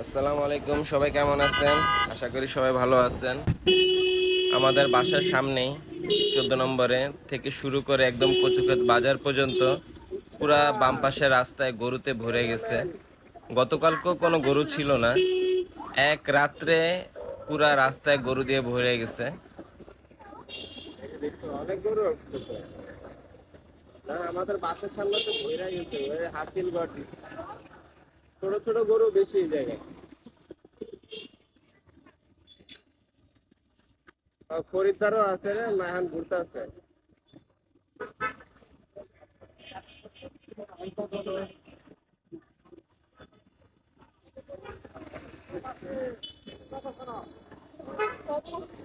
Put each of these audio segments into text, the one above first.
আসসালামু আলাইকুম, সবাই কেমন আছেন? আশা করি সবাই ভালো আছেন। আমাদের বাসার সামনেই চোদ্দ নম্বরে থেকে শুরু করে একদম কচুক্ষেত বাজার পর্যন্ত পুরা বাম পাশের রাস্তায় গরুতে ভরে গেছে। গতকালকেও কোনো গরু ছিল না। এক রাত্রে পুরা রাস্তায় গরু দিয়ে ভরে গেছে। আমাদের বাসার সামনে তো ভৈরা গেছে হাতিল বাটি ছোট ছোট গরু বেশি এই জায়গায়। খরিদ্দারও আছে রে, মাহান ঘুরতে আছে।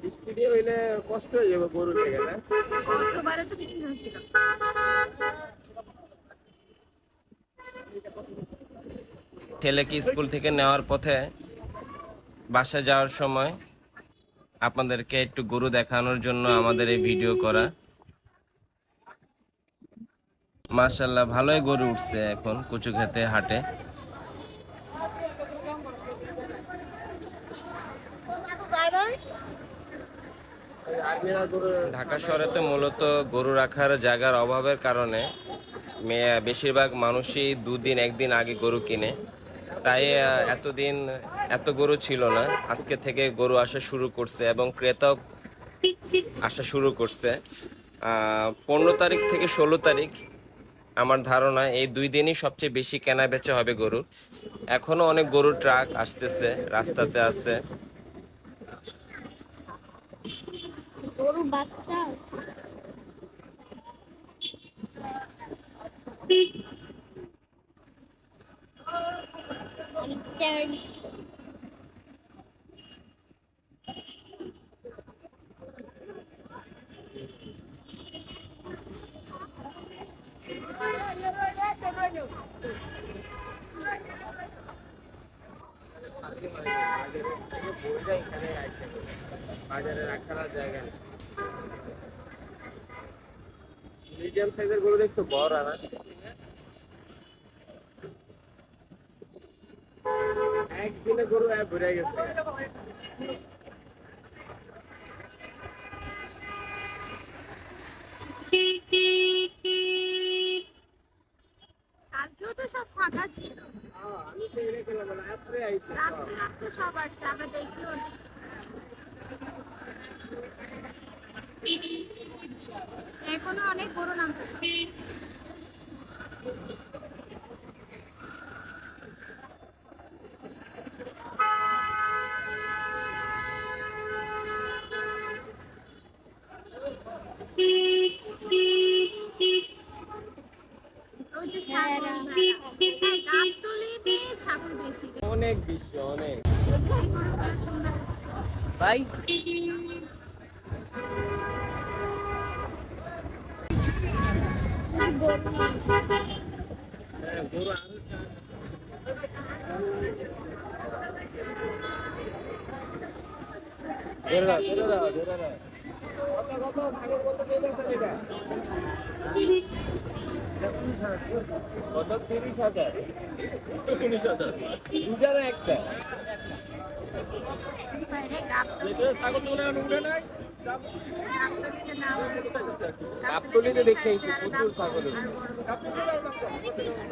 বৃষ্টি দিয়ে হইলে কষ্ট হয়ে যাবে গরু লেগে না গতবারে তো বেশি হয়েছিল ছেলেকে স্কুল থেকে নেওয়ার পথে বাসা যাওয়ার সময় আপনাদেরকে একটু গরু দেখানোর জন্য আমাদের এই ভিডিও করা। মাশাল্লাহ ভালোই গরু উঠছে এখন কচু খেতে হাটে। ঢাকা শহরে তো মূলত গরু রাখার জায়গার অভাবের কারণে বেশিরভাগ মানুষই দুদিন, একদিন আগে গরু কিনে। তাই এতদিন এত গরু ছিল না। আজকে থেকে গরু আসা শুরু করছে এবং ক্রেতাও আসা শুরু করছে। পনেরো তারিখ থেকে ষোলো তারিখ আমার ধারণা এই দুই দিনই সবচেয়ে বেশি কেনা বেচা হবে গরুর। এখনও অনেক গরুর ট্রাক আসতেছে, রাস্তাতে আছে। বাচ্চা বাজারে রাখার আর জায়গা নেই মিডিয়াম সাইজের গরু দেখছ? বড় না একদিনে গরু এক গেছে। কালকেও তো সব ফাঁকা ছিল। হ্যাঁ, আমি তো না রাত্রে আইছে। রাত্রে রাত্রে সব আসছে আমরা দেখি অনেক এখনও অনেক গরু নামতেছে ওই যে ছাগল ছাগল বেশি অনেক অনেক। ভাই ধরে ধরে ধরে দাও কত? তিরিশ হাজার। তিরিশ হাজার। দুটা একটা। ছাগল চলে উঠে নাই? গাবতলীতে দেখে আইছি, প্রচুর ছাগল কম, আর বড়।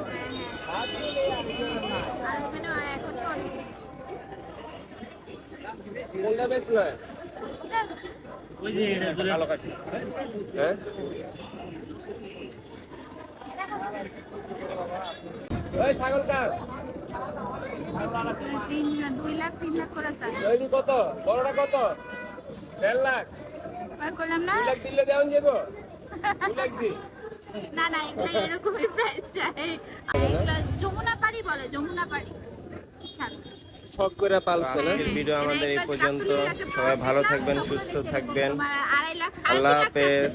হ্যাঁ, হ্যাঁ। আর ওখানে এখনই অনেক কোনটা বেচলো ভালো কাছে হ্যাঁ ওই ছাগল কার তিন দুই লাখ তিন লাখ করে চাই দৈনি কত? বড়টা কত? দেড় লাখ। করলাম না? লাখ দিলে দেওয়ান যাব লাখ দি। না না এগুলো এরকমই প্রাইস চাই। এগুলো যমুনা পাড়ি বলে যমুনা পাড়ি। শখ করে পালছে আজকের ভিডিও আমাদের এই পর্যন্ত। সবাই ভালো থাকবেন সুস্থ থাকবেন। আড়াই লাখ আল্লাহ হাফেজ।